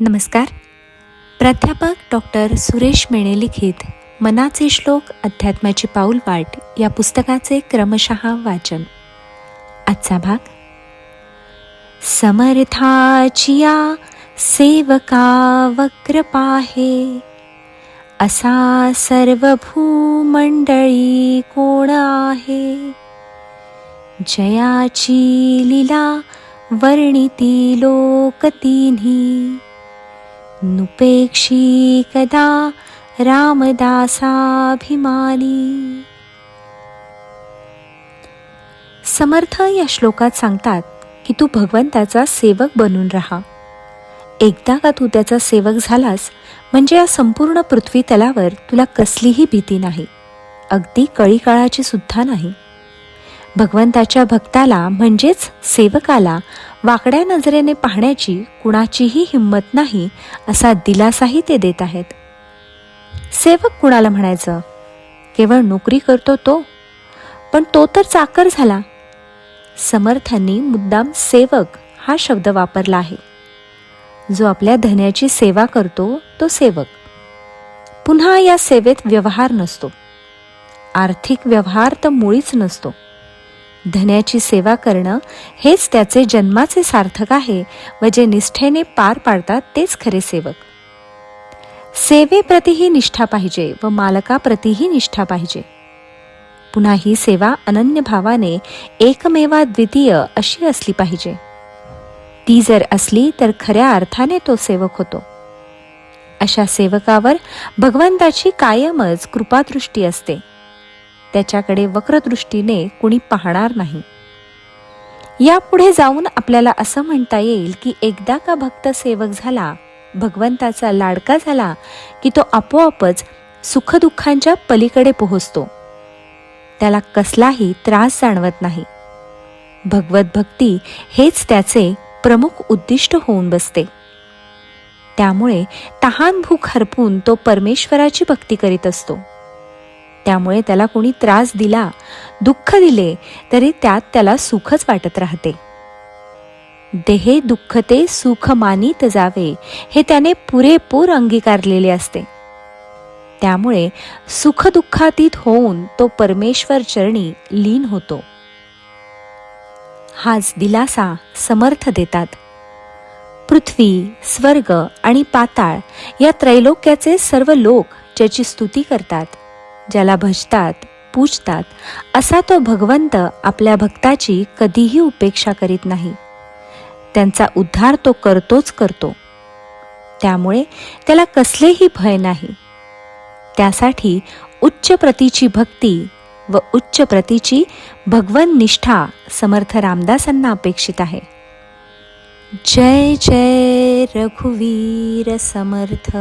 नमस्कार. प्राध्यापक डॉक्टर सुरेश मेणे लिखित मनाचे श्लोक अध्यात्माची पाऊलवाट या पुस्तकाचे क्रमशः वाचन. आजचा भाग. समर्थाचिया सेवका वक्रपाहे असा सर्व भूमंडळी कोण आहे? जयाची लीला वर्णिती लोक तिन्ही नुपेक्षी कदा रामदासाभिमानी। समर्थ या श्लोकात सांगतात की तू भगवंताचा सेवक बनून राहा. एकदा का तू त्याचा सेवक झालास म्हणजे या संपूर्ण पृथ्वी तलावर तुला कसलीही भीती नाही अगदी कळी काळाची सुद्धा नाही. भगवंताच्या भक्ताला म्हणजेच सेवकाला वाकड्या नजरेने पाहण्याची कुणाचीही हिंमत नाही असा दिलासाही ते देत आहेत. सेवक कुणाला म्हणायचं? केवळ नोकरी करतो तो? पण तो तर चाकर झाला. समर्थांनी मुद्दाम सेवक हा शब्द वापरला आहे. जो आपल्या धन्याची सेवा करतो तो सेवक. पुन्हा या सेवेत व्यवहार नसतो. आर्थिक व्यवहार तर मुळीच नसतो. धन्याची सेवा करणं हेच त्याचे जन्माचे सार्थक आहे व जे निष्ठेने पार पाडतात तेच खरे सेवक. सेवेप्रतीही निष्ठा पाहिजे व मालकाप्रतीही निष्ठा पाहिजे. पुन्हा ही सेवा अनन्य भावाने एकमेवा द्वितीय अशी असली पाहिजे. ती जर असली तर खऱ्या अर्थाने तो सेवक होतो. अशा सेवकावर भगवंताची कायमच कृपादृष्टी असते. त्याच्याकडे वक्रदृष्टीने कुणी पाहणार नाही. यापुढे जाऊन आपल्याला असं म्हणता येईल की एकदा का भक्त सेवक झाला भगवंताचा लाडका झाला की तो आपोआपच सुखदुःखांच्या पलीकडे पोहोचतो. त्याला कसलाही त्रास जाणवत नाही. भगवत भक्ती हेच त्याचे प्रमुख उद्दिष्ट होऊन बसते. त्यामुळे तहान भूक हरपून तो परमेश्वराची भक्ती करीत असतो. त्यामुळे त्याला कोणी त्रास दिला दुःख दिले तरी त्यात त्याला सुखच वाटत राहते. देहे दुःखते सुख मानित जावे हे त्याने पुरेपूर अंगीकारलेले असते. त्यामुळे सुखदुःखातीत होऊन तो परमेश्वर चरणी लीन होतो. हाच दिलासा समर्थ देतात. पृथ्वी स्वर्ग आणि पाताळ या त्रैलोक्याचे सर्व लोक ज्याची स्तुती करतात. ज्याला भजतात पूजतात असा तो भगवंत आपल्या भक्ताची कधीही उपेक्षा करीत नाही. त्यांचा उद्धार तो करतोच करतो. त्यामुळे त्याला कसलेही भय नाही. त्यासाठी उच्च प्रतीची भक्ती व उच्च प्रतीची भगवन निष्ठा समर्थ रामदासांना अपेक्षित आहे. जय जय रघुवीर समर्थ.